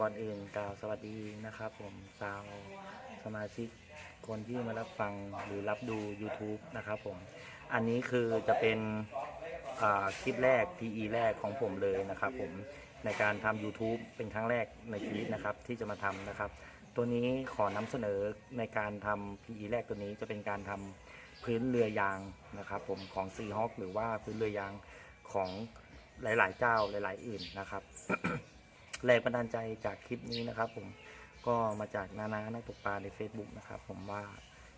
ก่อนอื่นกล่าวสวัสดีนะครับ ผมชาวสมาชิกคนที่มารับฟังหรือรับดู YouTube นะครับผม อันนี้คือจะเป็นคลิปแรก PE แรกของผมเลยนะครับผมในการทำ YouTube เป็นครั้งแรกในชีวิตนะครับที่จะมาทำนะครับ ตัวนี้ขอนำเสนอในการทำ PE แรกตัวนี้จะเป็นการทำพื้นเรือยางนะครับ ผมของ Sea Hawk หรือว่าพื้นเรือยางของหลาย ๆ เจ้าหลาย ๆ อื่นนะครับ แรงบันดาลใจจากคลิปนี้นะครับ ผมก็มาจากนานานักตกปลาใน Facebook นะครับ ผมว่า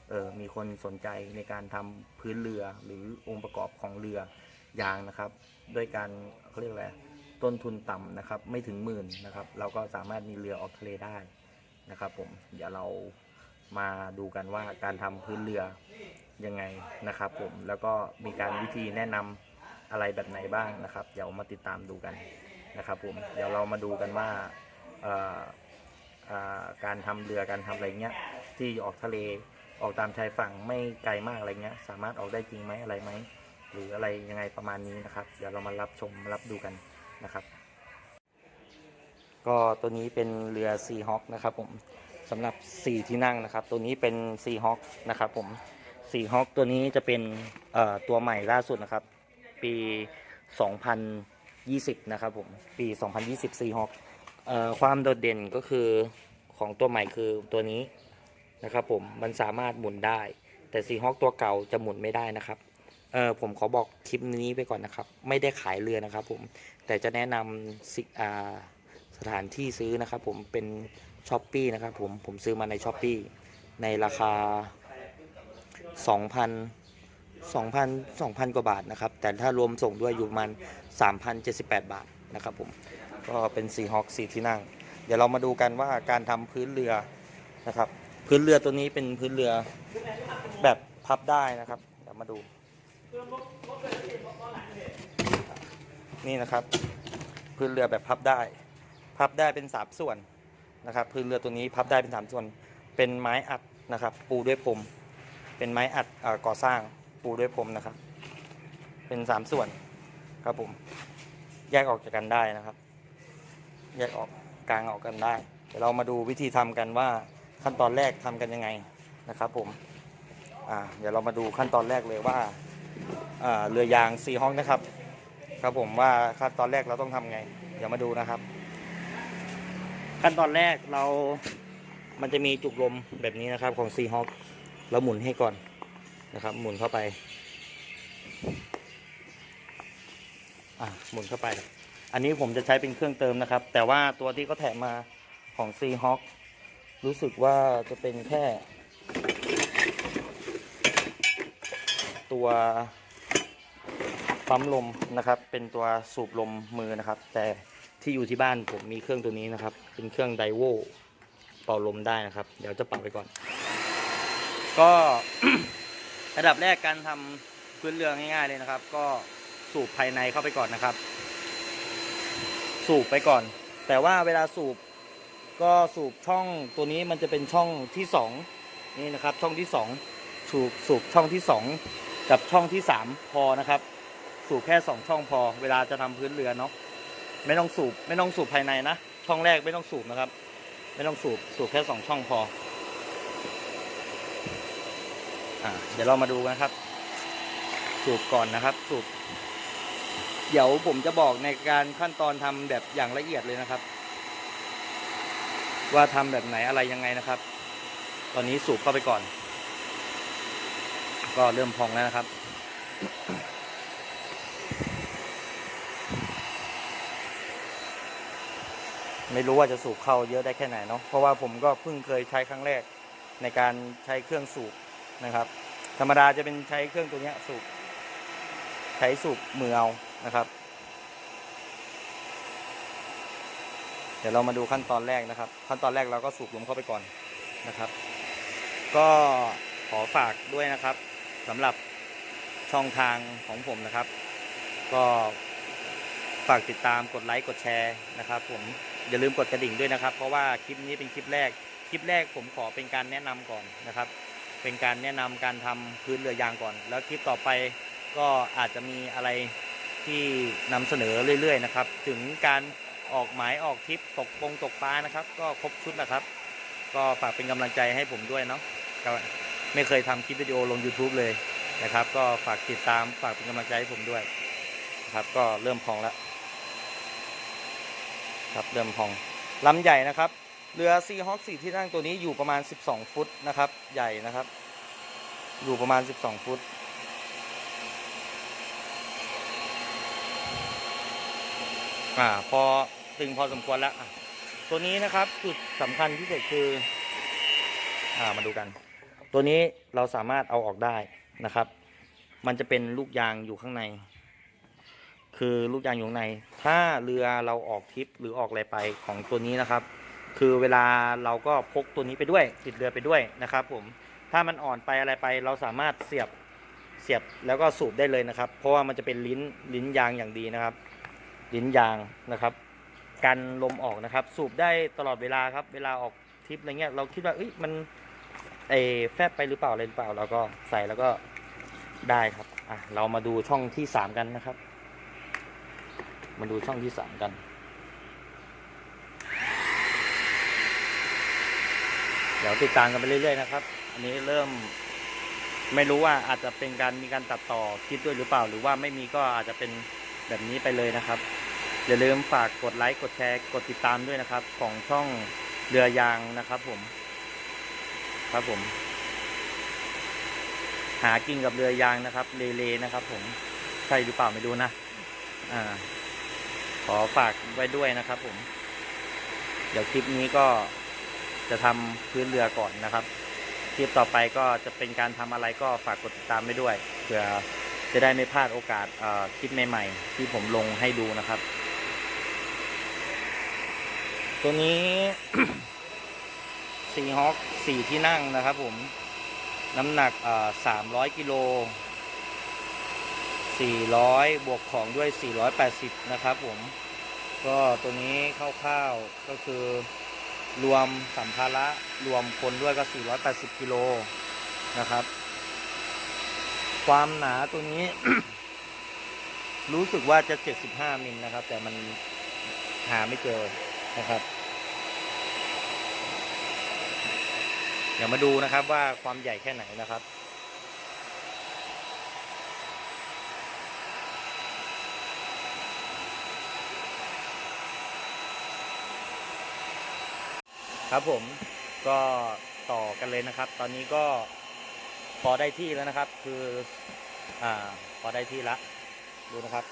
เออมีคนสนใจในการทำพื้นเรือหรือองค์ประกอบของเรือยางนะครับ ด้วยการเขาเรียกอะไรต้นทุนต่ำนะครับ ไม่ถึงหมื่นนะครับ เราก็สามารถมีเรือออกทะเลได้นะครับ ผมเดี๋ยวเรามาดูกันว่าการทำพื้นเรือยังไงนะครับ ผมแล้วก็มีการวิธีแนะนำอะไรแบบไหนบ้างนะครับ เดี๋ยวมาติดตามดูกัน นะครับผมเดี๋ยวเรามาดูกันว่าการทำเรือการทำอะไรเงี้ยที่ออกทะเลออกตามชายฝั่งไม่ไกลมากอะไรเงี้ยสามารถออกได้จริงไหมอะไรไหมหรืออะไรยังไงประมาณนี้นะครับ เดี๋ยวเรามารับชมรับดูกันนะครับ ก็ตัวนี้เป็นเรือซีฮอคนะครับผมสำหรับ 4 ที่นั่งนะครับ ตัวนี้เป็นซีฮอคนะครับผมซีฮอคตัวนี้จะเป็นตัวใหม่ล่าสุดนะครับ ปี 2020 นะครับผม ปี 2020 Seahawk เอ่อความโดดเด่นก็คือของตัวใหม่คือตัวนี้นะครับผมมันสามารถหมุนได้ แต่ Seahawk ตัวเก่าจะหมุนไม่ได้นะครับเออผมขอบอกคลิปนี้ไปก่อนนะครับ ไม่ได้ขายเรือนะครับผมแต่จะแนะนำสิอ่าสถานที่ซื้อนะครับผมเป็นช้อปปีนะครับผมผมซื้อมาในช้อปปีในราคา 2,000 2,000 2,000 กว่าบาทนะครับ แต่ถ้ารวมส่งด้วยอยู่ประมาณ 3,078 บาทนะครับผมก็เป็นซีฮอคสีที่นั่ง เดี๋ยวเรามาดูกันว่าการทำพื้นเรือนะครับ พื้นเรือตัวนี้เป็นพื้นเรือแบบพับได้นะครับ เดี๋ยวมาดู นี่นะครับ พื้นเรือแบบพับได้ พับได้เป็นสามส่วนนะครับ พื้นเรือตัวนี้พับได้เป็นสามส่วน เป็นไม้อัดนะครับ ปูด้วยพรมเป็นไม้อัดอก่อสร้างปูด้วยพรมนะครับ เป็นสามส่วน ครับผม แยกออกจากกันได้นะครับ แยกออกกลางออกกันได้ เดี๋ยวเรามาดูวิธีทำกันว่าขั้นตอนแรกทำกันยังไงนะครับ ผมอ่าเดี๋ยวเรามาดูขั้นตอนแรกเลยว่าอ่าเรือยางซีห้องนะครับ ครับผมว่าขั้นตอนแรกเราต้องทำไง เดี๋ยวมาดูนะครับ ขั้นตอนแรกเรามันจะมีจุกลมแบบนี้นะครับของซีฮอคเราหมุนให้ก่อนนะครับ หมุนเข้าไป อะหมุนเข้าไป อันนี้ผมจะใช้เป็นเครื่องเติมนะครับ แต่ว่าตัวที่เขาแถมมาของซีฮอครู้สึกว่าจะเป็นแค่ ตัวปั๊มลมนะครับ เป็นตัวสูบลมมือนะครับ แต่ที่อยู่ที่บ้านผมมีเครื่องตัวนี้นะครับ เป็นเครื่องไดโวเป่าลมได้นะครับ เดี๋ยวจะเป่าไปก่อน ก็ระดับแรกการทำพื้นเรือง่ายๆเลยนะครับ ก็ สูบภายในเข้าไปก่อนนะครับ สูบไปก่อน แต่ว่าเวลาสูบก็สูบช่องตัวนี้มันจะเป็นช่องที่สองนี่นะครับ ช่องที่สองสูบสูบช่องที่สองกับช่องที่สามพอนะครับ สูบแค่สองช่องพอ เวลาจะทำพื้นเรือเนาะไม่ต้องสูบไม่ต้องสูบภายในนะช่องแรกไม่ต้องสูบนะครับ ไม่ต้องสูบสูบแค่สองช่องพออ่าเดี๋ยวเรามาดูกันครับ สูบก่อนนะครับ สูบ เดี๋ยวผมจะบอกในการขั้นตอนทำแบบอย่างละเอียดเลยนะครับ ว่าทำแบบไหนอะไรยังไงนะครับ ตอนนี้สูบเข้าไปก่อน ก็เริ่มพองแล้วนะครับไม่รู้ว่าจะสูบเข้าเยอะได้แค่ไหนเนาะ เพราะว่าผมก็เพิ่งเคยใช้ครั้งแรกในการใช้เครื่องสูบนะครับ ธรรมดาจะเป็นใช้เครื่องตัวนี้สูบ ใช้สูบมือเอา นะครับ เดี๋ยวเรามาดูขั้นตอนแรกนะครับ ขั้นตอนแรกเราก็สูบลมเข้าไปก่อนนะครับ ก็ขอฝากด้วยนะครับสำหรับช่องทางของผมนะครับ ก็ฝากติดตามกดไลค์กดแชร์นะครับ ผมอย่าลืมกดกระดิ่งด้วยนะครับ เพราะว่าคลิปนี้เป็นคลิปแรก คลิปแรกผมขอเป็นการแนะนำก่อนนะครับ เป็นการแนะนำการทำพื้นเรือยางก่อน แล้วคลิปต่อไปก็อาจจะมีอะไร ที่นำเสนอเรื่อยๆนะครับ ถึงการออกหมายออกทริปตกปงตกปลานะครับ ก็ครบชุดแหละครับ ก็ฝากเป็นกำลังใจให้ผมด้วยเนาะก็ไม่เคยทำคลิปวิดีโอลง YouTube เลยนะครับ ก็ฝากติดตามฝากเป็นกำลังใจให้ผมด้วยนะครับ ก็เริ่มพองแล้วครับเริ่มพองลำใหญ่นะครับเรือซีฮอคสี่ที่นั่งตัวนี้อยู่ประมาณ 12 ฟุตนะครับ ใหญ่นะครับ อยู่ประมาณ 12 ฟุต อ่าพอตึงพอสมควรแล้วตัวนี้นะครับจุดสำคัญพิเศษคือ อ่ามาดูกัน ตัวนี้เราสามารถเอาออกได้นะครับ มันจะเป็นลูกยางอยู่ข้างใน คือลูกยางอยู่ข้างใน ถ้าเรือเราออกทริปหรือออกอะไรไปของตัวนี้นะครับ คือเวลาเราก็พกตัวนี้ไปด้วย ติดเรือไปด้วยนะครับ ผมถ้ามันอ่อนไปอะไรไปเราสามารถเสียบเสียบแล้วก็สูบได้เลยนะครับ เพราะว่ามันจะเป็นลิ้นลิ้นยางอย่างดีนะครับ ลิ้นยางนะครับ กันลมออกนะครับ สูบได้ตลอดเวลาครับ เวลาออกทริปอะไรเงี้ยเราคิดว่าเอ้ยมันเอแฟบไปหรือเปล่าอะไรหรือเปล่าเราก็ใส่แล้วก็ได้ครับอะเรามาดูช่องที่สามกันนะครับ มาดูช่องที่สามกันเดี๋ยวติดตามกันไปเรื่อยๆนะครับ อันนี้เริ่มไม่รู้ว่าอาจจะเป็นการมีการตัดต่อคลิปด้วยหรือเปล่า หรือว่าไม่มีก็อาจจะเป็นแบบนี้ไปเลยนะครับ อย่าลืมฝากกดไลค์กดแชร์กดติดตามด้วยนะครับ ของช่องเรือยางนะครับ ผม ครับผม หากินกับเรือยางนะครับเลเลนะครับ ผมใช่หรือเปล่าไม่รู้นะอ่า ขอฝากไว้ด้วยนะครับ ผม เดี๋ยวคลิปนี้ก็จะทำพื้นเรือก่อนนะครับคลิปต่อไปก็จะเป็นการทำอะไรก็ฝากกดติดตามไปด้วยเพื่อจะได้ไม่พลาดโอกาสคลิปใหม่ ๆ ที่ผมลงให้ดูนะครับ ตัวนี้ซีฮอคสี่ที่นั่งนะครับผมน้ำหนักสามร้อยกิโลสี่ร้อยบวกของด้วยสี่ร้อยแปดสิบนะครับผมก็ตัวนี้คร่าวๆก็คือรวมสัมภาระรวมคนด้วยก็ 480 กิโลนะครับ ความหนาตัวนี้ รู้สึกว่าจะ 75 มิลนะครับ แต่มันหาไม่เจอนะครับ เดี๋ยวมาดูนะครับว่าความใหญ่แค่ไหนนะครับ ครับผมก็ต่อกันเลยนะครับ ตอนนี้ก็พอได้ที่แล้วนะครับ คืออ่าพอได้ที่ละดูนะครับ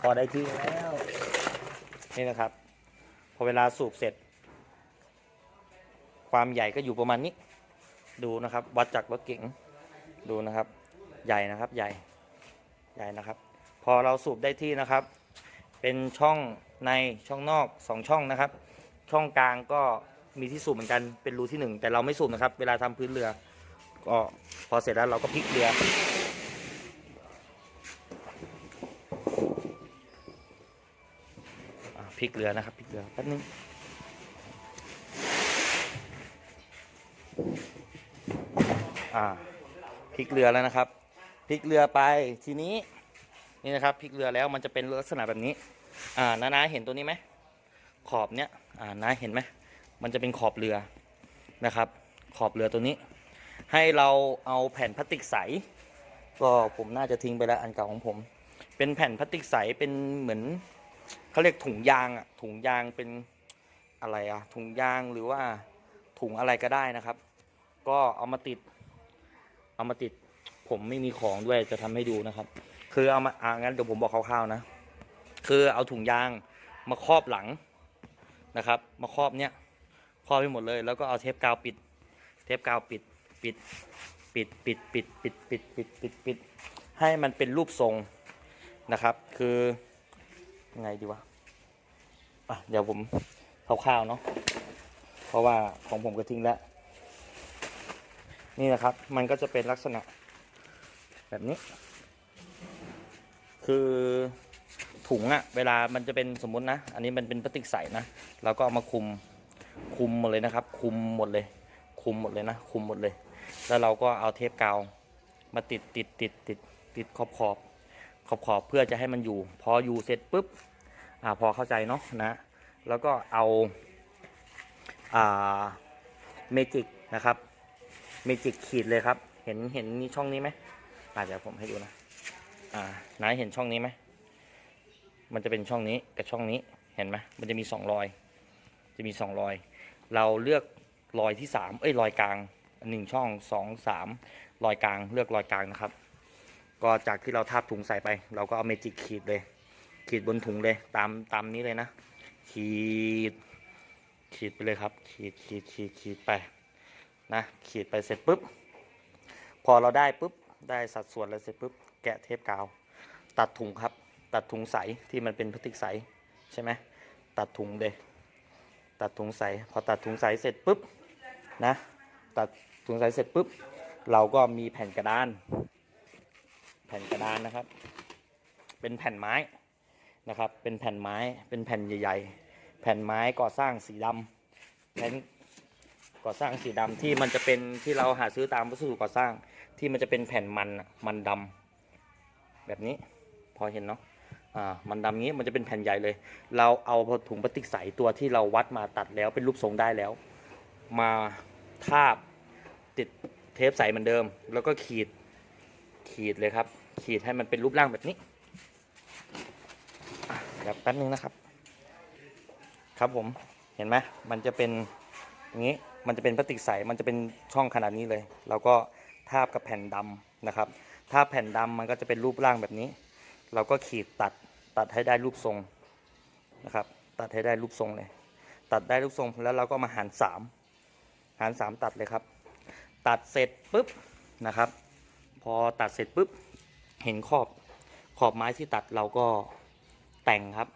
พอได้ที่แล้ว นี่นะครับ พอเวลาสูบเสร็จ ความใหญ่ก็อยู่ประมาณนี้ ดูนะครับ วัดจากรถเก๋งดูนะครับ ใหญ่นะครับใหญ่ใหญ่นะครับ พอเราสูบได้ที่นะครับ เป็นช่องในช่องนอกสองช่องนะครับ ช่องกลางก็มีที่สูบเหมือนกันเป็นรูที่หนึ่งแต่เราไม่สูบนะครับ เวลาทำพื้นเรือก็พอเสร็จแล้วเราก็พลิกเรืออะ พลิกเรือนะครับพลิกเรือแป๊บนึงอ่าพลิกเรือแล้วนะครับพลิกเรือไปทีนี้นี่นะครับพลิกเรือแล้วมันจะเป็นลักษณะแบบนี้ อ่านานาเห็นตัวนี้ไหมขอบเนี้ยอ่านาเห็นไหมมันจะเป็นขอบเรือนะครับ ขอบเรือตัวนี้ ให้เราเอาแผ่นพลาสติกใส ก็ผมน่าจะทิ้งไปแล้วอันเก่าของผม เป็นแผ่นพลาสติกใสเป็นเหมือน เขาเรียกถุงยางอะถุงยางเป็นอะไรอะถุงยางหรือว่าถุงอะไรก็ได้นะครับ ก็เอามาติด เอามาติด ผมไม่มีของด้วยจะทำให้ดูนะครับ คือเอามาอ่างั้นเดี๋ยวผมบอกคร่าวๆนะ คือเอาถุงยางมาครอบหลังนะครับ มาครอบเนี้ยครอบไปหมดเลย แล้วก็เอาเทปกาวปิด เทปกาวปิดปิดปิดปิดปิดปิดปิดปิดปิดปิดให้มันเป็นรูปทรงนะครับ คือไงดีวะ อะเดี๋ยวผมคร่าวๆเนาะเพราะว่าของผมก็ทิ้งแล้ว นี่นะครับ มันก็จะเป็นลักษณะแบบนี้ คือถุงอะเวลามันจะเป็นสมมตินะ อันนี้มันเป็นพลาสติกใสนะเราก็เอามาคุมคุมหมดเลยนะครับ คุมหมดเลย คุมหมดเลยนะ คุมหมดเลย แล้วเราก็เอาเทปกาวมาติดติดติดติดติดขอบขอบขอบขอบเพื่อจะให้มันอยู่ พออยู่เสร็จปุ๊บ อ่าพอเข้าใจเนาะนะ แล้วก็เอาอ่าเมจิกนะครับเมจิกขีดเลยครับ เห็นเห็นช่องนี้ไหมอ่าเดี๋ยวผมให้ดูนะอ่านายเห็นช่องนี้ไหมมันจะเป็นช่องนี้กับช่องนี้เห็นไหมมันจะมีสองรอย จะมีสองรอย เราเลือกรอยที่สามเอ้ยรอยกลางหนึ่งช่องสองสามรอยกลางเลือกรอยกลางนะครับ ก็จากที่เราทาบถุงใส่ไป เราก็เอาเมจิกขีดเลย ขีดบนถุงเลย ตามตามนี้เลยนะ ขีด ขีดไปเลยครับ ขีดขีดขีดขีดไปนะขีดไปเสร็จปุ๊บ พอเราได้ปุ๊บได้สัดส่วนแล้วเสร็จปุ๊บแกะเทปกาว ตัดถุงครับ ตัดถุงใสที่มันเป็นพลาสติกใสใช่ไหมตัดถุงเลยตัดถุงใสพอตัดถุงใสเสร็จปุ๊บนะตัดถุงใสเสร็จปุ๊บเราก็มีแผ่นกระดาน แผ่นกระดานนะครับ เป็นแผ่นไม้ นะครับ เป็นแผ่นไม้ เป็นแผ่นใหญ่ ๆ แผ่นไม้ก่อสร้างสีดำแผ่นก่อสร้างสีดำที่มันจะเป็นที่เราหาซื้อตามวัสดุก่อสร้างที่มันจะเป็นแผ่นมันมันดำแบบนี้พอเห็นเนาะอ่ามันดำงี้มันจะเป็นแผ่นใหญ่เลย เราเอาถุงพลาสติกใสตัวที่เราวัดมาตัดแล้วเป็นรูปทรงได้แล้ว มาทาบติดเทปใสเหมือนเดิม แล้วก็ขีดขีดเลยครับ ขีดให้มันเป็นรูปร่างแบบนี้ เดี๋ยวแป๊บนึงนะครับ ครับผมเห็นไหมมันจะเป็นอย่างนี้มันจะเป็นพลาสติกใสมันจะเป็นช่องขนาดนี้เลยเราก็ทาบกับแผ่นดำนะครับทาบแผ่นดำมันก็จะเป็นรูปร่างแบบนี้ เราก็ขีดตัดตัดให้ได้รูปทรงนะครับ ตัดให้ได้รูปทรงเลยตัดได้รูปทรงแล้วเราก็มาหารสามหารสามตัดเลยครับ ตัดเสร็จปุ๊บนะครับ พอตัดเสร็จปุ๊บเห็นขอบขอบไม้ที่ตัดเราก็ แต่งครับ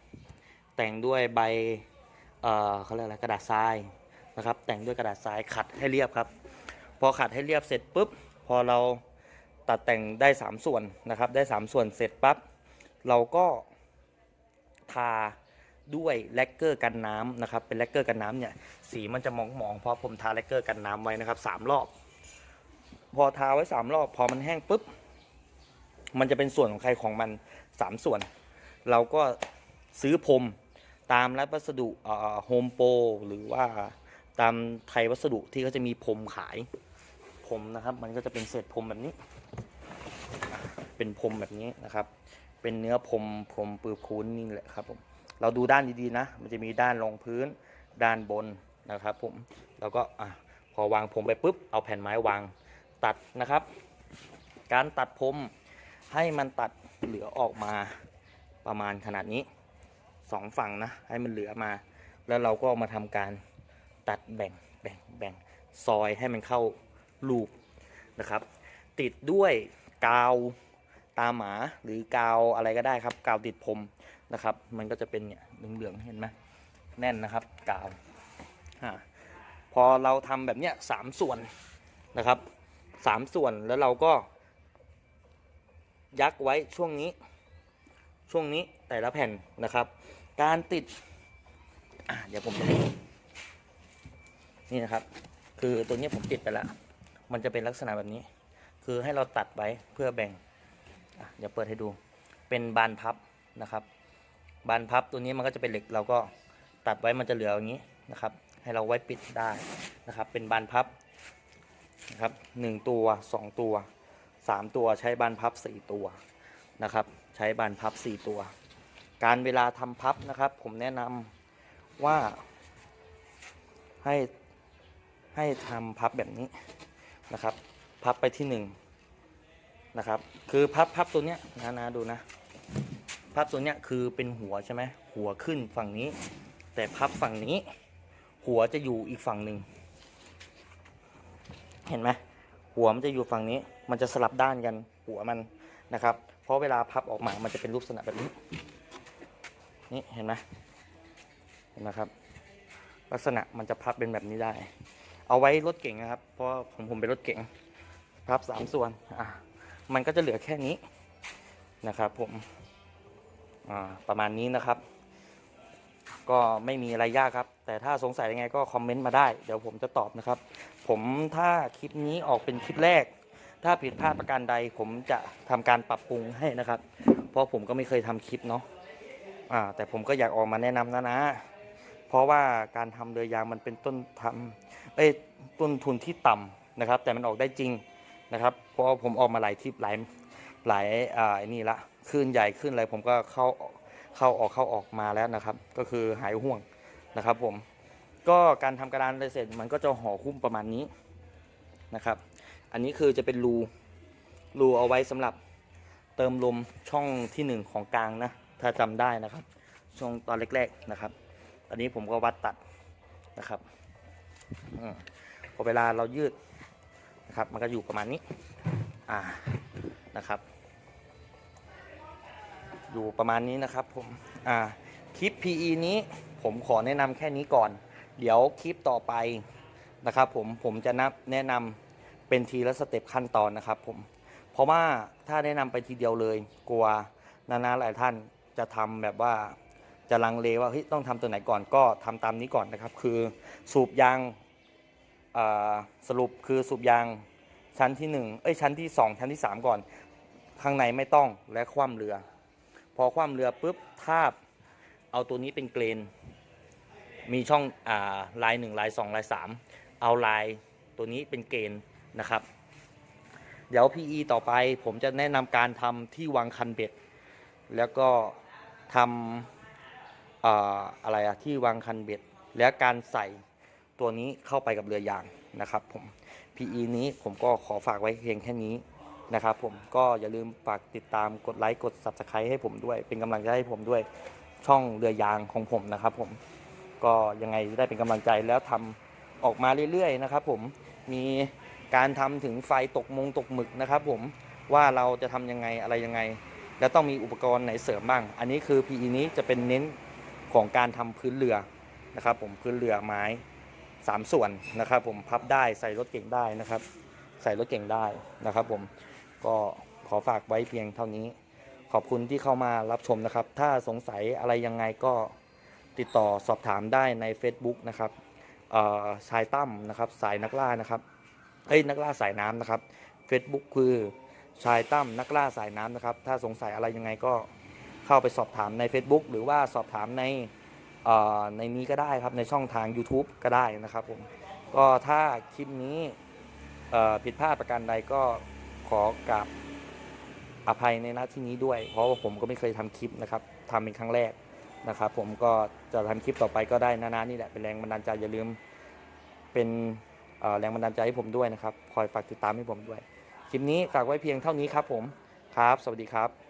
แต่งด้วยใบเอ่อเขาเรียกอะไรกระดาษทรายนะครับ แต่งด้วยกระดาษทรายขัดให้เรียบครับ พอขัดให้เรียบเสร็จปุ๊บ พอเราตัดแต่งได้ 3 ส่วนนะครับ ได้ 3 ส่วนเสร็จปั๊บเราก็ทาด้วยแลกเกอร์กันน้ำนะครับ เป็นแลกเกอร์กันน้ำเนี่ยสีมันจะมองมองๆเพราะผมทาแลกเกอร์กันน้ำไว้นะครับสามรอบ พอทาไว้สามรอบ พอมันแห้งปุ๊บมันจะเป็นส่วนของใครของมันสามส่วน เราก็ซื้อพรมตามร้านวัสดุโฮมโปรหรือว่าตามไทยวัสดุที่เขาจะมีพรมขายพรมนะครับ มันก็จะเป็นเศษพรมแบบนี้ เป็นพรมแบบนี้นะครับ เป็นเนื้อพรมพรมปืบคูนนี่แหละครับผมเราดูด้านดีๆนะ มันจะมีด้านรองพื้นด้านบนนะครับผมแล้วก็อพอวางพรมไปปุ๊บเอาแผ่นไม้วางตัดนะครับ การตัดพรมให้มันตัดเหลือออกมา ประมาณขนาดนี้สองฝั่งนะให้มันเหลือมา แล้วเราก็มาทำการตัดแบ่งแบ่งแบ่งซอยให้มันเข้ารูปนะครับ ติดด้วยกาวตาหมาหรือกาวอะไรก็ได้ครับ กาวติดผมนะครับ มันก็จะเป็นเนี่ยเหลืองๆเห็นไหมแน่นนะครับกาวอพอเราทำแบบเนี้ยสามส่วนนะครับสามส่วนแล้วเราก็ยักไว้ช่วงนี้ ช่วงนี้แต่ละแผ่นนะครับ การติดอะเดี๋ยวผมจะนี่นะครับ คือตัวนี้ผมติดไปแล้วมันจะเป็นลักษณะแบบนี้ คือให้เราตัดไว้เพื่อแบ่งอะเดี๋ยวเปิดให้ดู เป็นบานพับนะครับ บานพับตัวนี้มันก็จะเป็นเหล็กเราก็ตัดไว้มันจะเหลืออย่างนี้นะครับ ให้เราไว้ปิดได้นะครับ เป็นบานพับนะครับหนึ่งตัวสองตัวสามตัวใช้บานพับสี่ตัวนะครับ ใช้บานพับสี่ตัว การเวลาทำพับนะครับ ผมแนะนำว่า ให้ให้ทำพับแบบนี้นะครับ พับไปที่หนึ่งนะครับ คือพับพับตัวเนี้ยนะนะดูนะ พับตัวเนี้ยคือเป็นหัวใช่ไหมหัวขึ้นฝั่งนี้ แต่พับฝั่งนี้ หัวจะอยู่อีกฝั่งหนึ่งเห็นไหมหัวมันจะอยู่ฝั่งนี้ มันจะสลับด้านกันหัวมันนะครับ ราะเวลาพับออกมามันจะเป็นรูปลักษณะแบบนี้ นี่เห็นไหมเห็นไหมครับ ลักษณะมันจะพับเป็นแบบนี้ได้ เอาไว้รถเก๋งนะครับ เพราะผมผมเป็นรถเก๋งพับสามส่วน อะ มันก็จะเหลือแค่นี้นะครับ ผม อ่า ประมาณนี้นะครับ ก็ไม่มีอะไรยากครับ แต่ถ้าสงสัยยังไงก็คอมเมนต์มาได้ เดี๋ยวผมจะตอบนะครับ ผมถ้าคลิปนี้ออกเป็นคลิปแรก ถ้าผิดพลาดประการใดผมจะทำการปรับปรุงให้นะครับ เพราะผมก็ไม่เคยทำคลิปเนาะอ่าแต่ผมก็อยากออกมาแนะนำนะนะ เพราะว่าการทำเรือยางมันเป็นต้นทำเอ้ต้นทุนที่ต่ำนะครับ แต่มันออกได้จริงนะครับเพราะผมออกมาหลายทริปหลายหลายอ่านี่ละคลื่นใหญ่คลื่นอะไรผมก็เข้าเข้าออกเข้าออกมาแล้วนะครับ ก็คือหายห่วงนะครับผมก็การทำกระดานไรเสร็จมันก็จะห่อหุ้มประมาณนี้นะครับ อันนี้คือจะเป็นรูรูเอาไว้สำหรับเติมลมช่องที่หนึ่งของกลางนะ ถ้าจำได้นะครับ ช่วงตอนแรกๆนะครับ อันนี้ผมก็วัดตัดนะครับอพอเวลาเรายืดนะครับ มันก็อยู่ประมาณนี้ อ่านะครับ อยู่ประมาณนี้นะครับผม อ่า คลิป PE นี้ผมขอแนะนำแค่นี้ก่อน เดี๋ยวคลิปต่อไปนะครับ ผมผมจะนับแนะนำ เป็นทีละสเต็ปขั้นตอนนะครับผม เพราะว่าถ้าแนะนำไปทีเดียวเลย กลัวนานาหลายท่านจะทำแบบว่าจะลังเลว่าเฮ้ยต้องทำตัวไหนก่อนก็ทำตามนี้ก่อนนะครับ คือสูบยางสรุปคือสูบยางชั้นที่หนึ่งเอ้ยชั้นที่สองชั้นที่สามก่อน ข้างในไม่ต้องและคว่ำเรือ พอคว่ำเรือปุ๊บทาบเอาตัวนี้เป็นเกรน มีช่องอลายหนึ่งลายสองลายสามเอาลายตัวนี้เป็นเกณฑ์ นะครับ เดี๋ยว PE ต่อไปผมจะแนะนำการทำที่วางคันเบ็ด แล้วก็ทำออะไรอะที่วางคันเบ็ด และการใส่ตัวนี้เข้าไปกับเรือยางนะครับผม PE นี้ผมก็ขอฝากไว้เพียงแค่นี้นะครับผมก็อย่าลืมฝากติดตามกดไลค์กด Subscribe ให้ผมด้วย เป็นกำลังใจให้ผมด้วยช่องเรือยางของผมนะครับผมก็ยังไงได้เป็นกำลังใจแล้วทำออกมาเรื่อยๆนะครับผมมี การทำถึงไฟตกมงตกหมึกนะครับ ผมว่าเราจะทำยังไงอะไรยังไง แล้วต้องมีอุปกรณ์ไหนเสริมบ้าง อันนี้คือ PE นี้จะเป็นเน้นของการทำพื้นเรือนะครับ ผมพื้นเรือไม้สามส่วนนะครับ ผมพับได้ใส่รถเก่งได้นะครับ ใส่รถเก่งได้นะครับ ผมก็ขอฝากไว้เพียงเท่านี้ ขอบคุณที่เข้ามารับชมนะครับ ถ้าสงสัยอะไรยังไงก็ติดต่อสอบถามได้ใน Facebook นะครับชายตั้มนะครับ สายนักล่านะครับ เอ้ยนักล่าสายน้ำนะครับ Facebook คือชายตั้มนักล่าสายน้ำนะครับ ถ้าสงสัยอะไรยังไงก็เข้าไปสอบถามใน Facebook หรือว่าสอบถามในในนี้ก็ได้ครับในช่องทาง YouTube ก็ได้นะครับผมก็ถ้าคลิปนี้ผิดพลาดประการใดก็ขอกราบอภัยในหน้าที่นี้ด้วย เพราะว่าผมก็ไม่เคยทำคลิปนะครับทำเป็นครั้งแรกนะครับ ผมก็จะทำคลิปต่อไปก็ได้นาๆนี่แหละเป็นแรงบันดาลใจอย่าลืมเป็น แรงบันดาลใจให้ผมด้วยนะครับ คอยฝากติดตามให้ผมด้วย คลิปนี้ฝากไว้เพียงเท่านี้ครับผม ครับ สวัสดีครับ